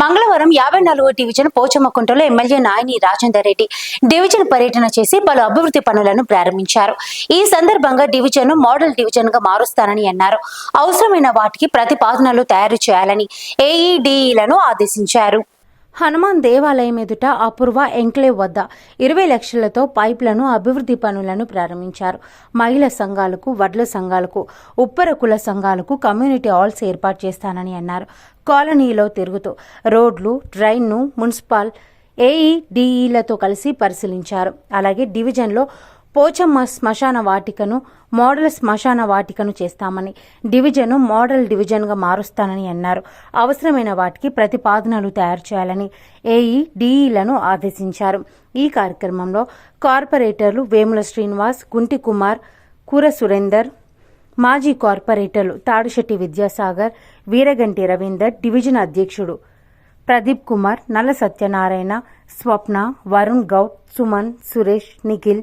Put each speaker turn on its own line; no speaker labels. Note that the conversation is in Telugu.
మంగళవారం యాభై నాలుగో డివిజన్ పోచమ్మకుంటలో ఎమ్మెల్యే నాయని రాజేందర్ రెడ్డి డివిజన్ పర్యటన చేసి పలు అభివృద్ధి పనులను ప్రారంభించారు. ఈ సందర్భంగా డివిజన్ మోడల్ డివిజన్గా మారుస్తానని అన్నారు. అవసరమైన వాటికి ప్రతిపాదనలు తయారు చేయాలని ఏఈడిఈలను ఆదేశించారు. హనుమాన్ దేవాలయం ఎదుట అపూర్వ ఎంక్లేవ్ వద్ద ఇరవై లక్షలతో పైప్లను అభివృద్ధి పనులను ప్రారంభించారు. మహిళా సంఘాలకు వడ్ల సంఘాలకు ఉప్పర కుల సంఘాలకు కమ్యూనిటీ హాల్స్ ఏర్పాటు చేస్తానని అన్నారు. కాలనీలో తిరుగుతూ రోడ్లు డ్రైన్ను మున్సిపల్ ఏఈడిఈలతో కలిసి పరిశీలించారు. అలాగే డివిజన్లో పోచమ్మ శ్మశాన వాటికను మోడల్ శ్మశాన వాటికను చేస్తామని డివిజన్ మోడల్ డివిజన్గా మారుస్తానని అన్నారు. అవసరమైన వాటికి ప్రతిపాదనలు తయారు చేయాలని ఏఈ డిఈలను ఆదేశించారు. ఈ కార్యక్రమంలో కార్పొరేటర్లు వేముల శ్రీనివాస్ గుంటి కుమార్ కూర సురేందర్ మాజీ కార్పొరేటర్లు తాడిశెట్టి విద్యాసాగర్ వీరగంటి రవీందర్ డివిజన్ అధ్యక్షుడు ప్రదీప్ కుమార్ నల్ల సత్యనారాయణ స్వప్న వరుణ్ గౌడ్ సుమన్ సురేష్ నిఖిల్